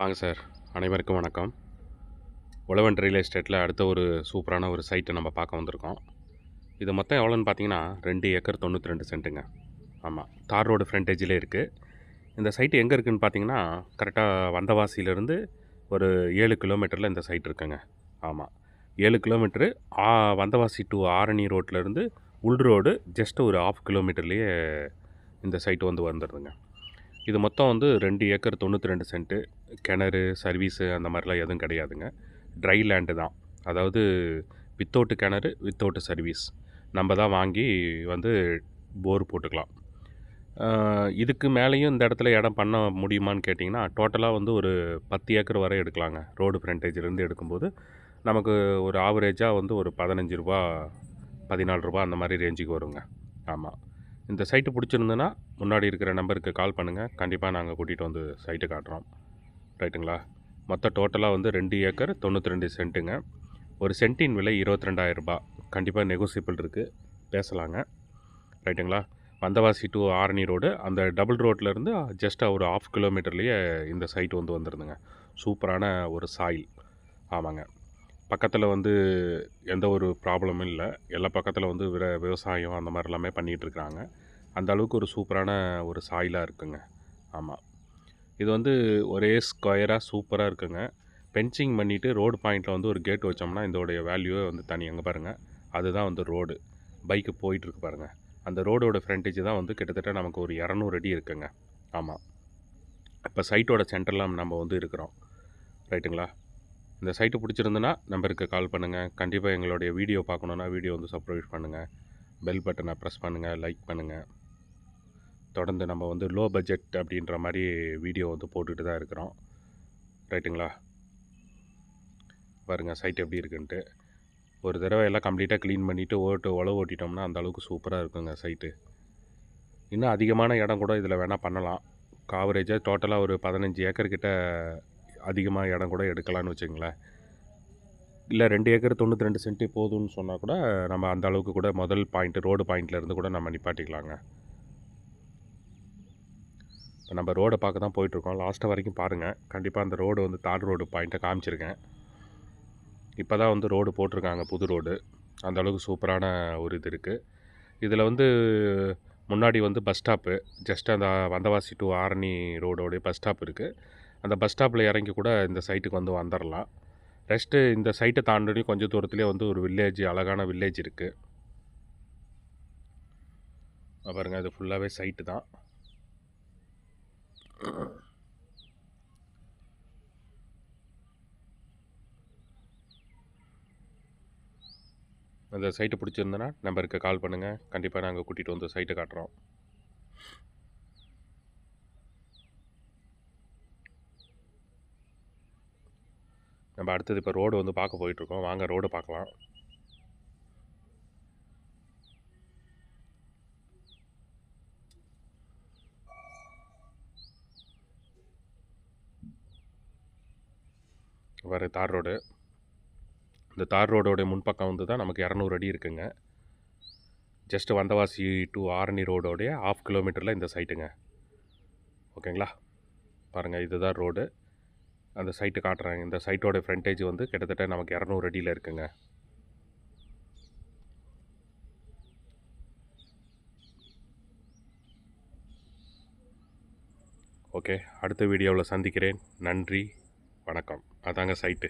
வாங்க சார். அனைவருக்கும் வணக்கம். உழவன் ரியல் எஸ்டேட்டில் அடுத்த ஒரு சூப்பரான ஒரு சைட்டை நம்ம பார்க்க வந்திருக்கோம். இது மொத்தம் எவ்வளோன்னு பார்த்தீங்கன்னா ரெண்டு ஏக்கர் தொண்ணூற்றி ரெண்டு சென்ட்டுங்க. ஆமாம் தார் ரோடு ஃப்ரண்டேஜில் இருக்குது இந்த சைட்டு எங்கே இருக்குதுன்னு பார்த்தீங்கன்னா கரெக்டாக வந்தவாசியிலேருந்து ஒரு ஏழு கிலோமீட்டரில் இந்த சைட் இருக்குங்க. ஆமாம் ஏழு கிலோமீட்ரு ஆ வந்தவாசி டு ஆரணி ரோட்லேருந்து உள் ரோடு ஜஸ்ட் ஒரு ஆஃப் கிலோமீட்டர்லேயே இந்த சைட்டு வந்து வந்துடுதுங்க இது மொத்தம் வந்து ரெண்டு ஏக்கர் தொண்ணூற்றி ரெண்டு சென்ட்டு கிணறு சர்வீஸு அந்த மாதிரிலாம் எதுவும் கிடையாதுங்க. ட்ரை லேண்டு தான். அதாவது வித்தவுட்டு கிணறு வித்தவுட்டு சர்வீஸ் நம்ம தான் வாங்கி வந்து போர் போட்டுக்கலாம். இதுக்கு மேலேயும் இந்த இடத்துல இடம் பண்ண முடியுமான்னு கேட்டிங்கன்னா டோட்டலாக வந்து ஒரு பத்து ஏக்கர் வரை எடுக்கலாங்க. ரோடு ஃப்ரண்டேஜிலேருந்து எடுக்கும்போது நமக்கு ஒரு ஆவரேஜாக வந்து ஒரு பதினஞ்சு ரூபா பதினாலு ரூபா அந்த மாதிரி ரேஞ்சுக்கு வருங்க. ஆமாம் இந்த சைட்டு பிடிச்சிருந்துன்னா முன்னாடி இருக்கிற நம்பருக்கு கால் பண்ணுங்கள் கண்டிப்பாக நாங்கள் கூட்டிகிட்டு வந்து சைட்டு காட்டுறோம். ரைட்டுங்களா? மொத்தம் டோட்டலாக வந்து ரெண்டு ஏக்கர் தொண்ணூற்றி ரெண்டு சென்ட்டுங்க. ஒரு சென்ட்டின் விலை இருபத்தி ரெண்டாயிரம் ரூபாய். கண்டிப்பாக நெகோசியபிள் இருக்குது பேசலாங்க. ரைட்டுங்களா? Vandavasi to Arani road. அந்த டபுள் ரோட்லேருந்து ஜஸ்ட்டாக ஒரு ஆஃப் கிலோமீட்டர்லேயே இந்த சைட் வந்து வந்துருந்துங்க. சூப்பரான ஒரு சாயில் ஆமாங்க. பக்கத்தில் வந்து எந்த ஒரு ப்ராப்ளமும் இல்லை. எல்லா பக்கத்தில் வந்து விர விவசாயம் அந்த மாதிரி எல்லாமே பண்ணிகிட்ருக்குறாங்க அந்த அளவுக்கு ஒரு சூப்பரான ஒரு சாயிலாக இருக்குங்க. ஆமாம் இது வந்து ஒரே ஸ்கொயராக சூப்பராக இருக்குங்க. பென்சிங் பண்ணிவிட்டு ரோடு பாயிண்ட்டில் வந்து ஒரு கேட் வச்சோம்னா இதோடைய வேல்யூவே வந்து தனி. அங்கே பாருங்கள் அதுதான் வந்து ரோடு பைக்கு போயிட்டுருக்கு பாருங்கள் அந்த ரோடோட ஃப்ரண்டேஜ் தான் வந்து கிட்டத்தட்ட நமக்கு ஒரு இரநூறு அடி இருக்குங்க. ஆமாம் இப்போ சைட்டோட சென்டரில் நம்ம வந்து இருக்கிறோம். ரைட்டுங்களா இந்த சைட்டு பிடிச்சிருந்துன்னா நம்பருக்கு கால் பண்ணுங்கள் கண்டிப்பாக எங்களுடைய வீடியோ பார்க்கணுன்னா வீடியோ வந்து சப்ரைஸ் பண்ணுங்கள் பெல் பட்டனை ப்ரெஸ் பண்ணுங்கள் லைக் பண்ணுங்கள் தொடர்ந்து நம்ம வந்து லோ பட்ஜெட் அப்படின்ற மாதிரி வீடியோ வந்து போட்டுட்டு தான் இருக்கிறோம். ரைட்டுங்களா பாருங்கள் சைட் எப்படி இருக்குன்ட்டு. ஒரு தடவை எல்லாம் கம்ப்ளீட்டாக க்ளீன் பண்ணிவிட்டு ஓட்டு உழவு ஓட்டிட்டோம்னா அந்தளவுக்கு சூப்பராக இருக்குங்க சைட்டு இன்னும் அதிகமான இடம் கூட இதில் வேணால் பண்ணலாம். காவரேஜாக டோட்டலாக ஒரு பதினஞ்சு ஏக்கர் கிட்ட அதிகமாக இடம் கூட எடுக்கலாம்னு வச்சுங்களேன் இல்லை ரெண்டு ஏக்கர் தொண்ணூற்றி ரெண்டு சென்ட்டு போதும்னு சொன்னால் கூட நம்ம அந்த அளவுக்கு கூட முதல் பாயிண்ட்டு ரோடு பாயிண்ட்லேருந்து கூட நம்ம நிப்பாட்டிக்கலாங்க. இப்போ நம்ம ரோடை பார்க்க தான் போயிட்டுருக்கோம். லாஸ்ட்டு வரைக்கும் பாருங்கள் கண்டிப்பாக அந்த ரோடு வந்து தார் ரோடு பாயிண்ட்டை காமிச்சிருக்கேன். இப்போ தான் வந்து ரோடு போட்டிருக்காங்க புது ரோடு அந்த அளவுக்கு சூப்பரான ஒரு இது இருக்குது இதில் வந்து முன்னாடி வந்து பஸ் ஸ்டாப்பு ஜஸ்ட் அந்த வந்தவாசி டு ஆரணி ரோடோடைய பஸ் ஸ்டாப் இருக்குது அந்த பஸ் ஸ்டாப்பில் இறங்கி கூட இந்த சைட்டுக்கு வந்து வந்துடலாம் ரெஸ்ட்டு இந்த சைட்டை தாண்டி கொஞ்சம் தூரத்துலேயே வந்து ஒரு வில்லேஜ் அழகான வில்லேஜ் இருக்குது பாருங்கள் இது ஃபுல்லாகவே சைட்டு தான். அந்த சைட்டு பிடிச்சிருந்தனா நம்பருக்கு கால் பண்ணுங்கள் கண்டிப்பாக நாங்கள் கூட்டிகிட்டு வந்து சைட்டை காட்டுறோம். நம்ம அடுத்தது இப்போ ரோடு வந்து பார்க்க போயிட்டுருக்கோம். வாங்க ரோடு பார்க்கலாம். வேறு தார் ரோடு இந்த தார் ரோடோடைய முன்பக்கம் வந்து தான் நமக்கு இரநூறு அடி இருக்குங்க. ஜஸ்ட் வந்தவாசி டு ஆரணி ரோடோடைய ஆஃப் கிலோமீட்டரில் இந்த சைட்டுங்க ஓகேங்களா பாருங்கள் இதுதான் ரோடு அந்த சைட்டு காட்டுறாங்க. இந்த சைட்டோட ஃப்ரண்டேஜ் வந்து கிட்டத்தட்ட நமக்கு இரநூறு அடியில் இருக்குங்க. ஓகே அடுத்த வீடியோவில் சந்திக்கிறேன். நன்றி வணக்கம். அதாங்க சைட்டு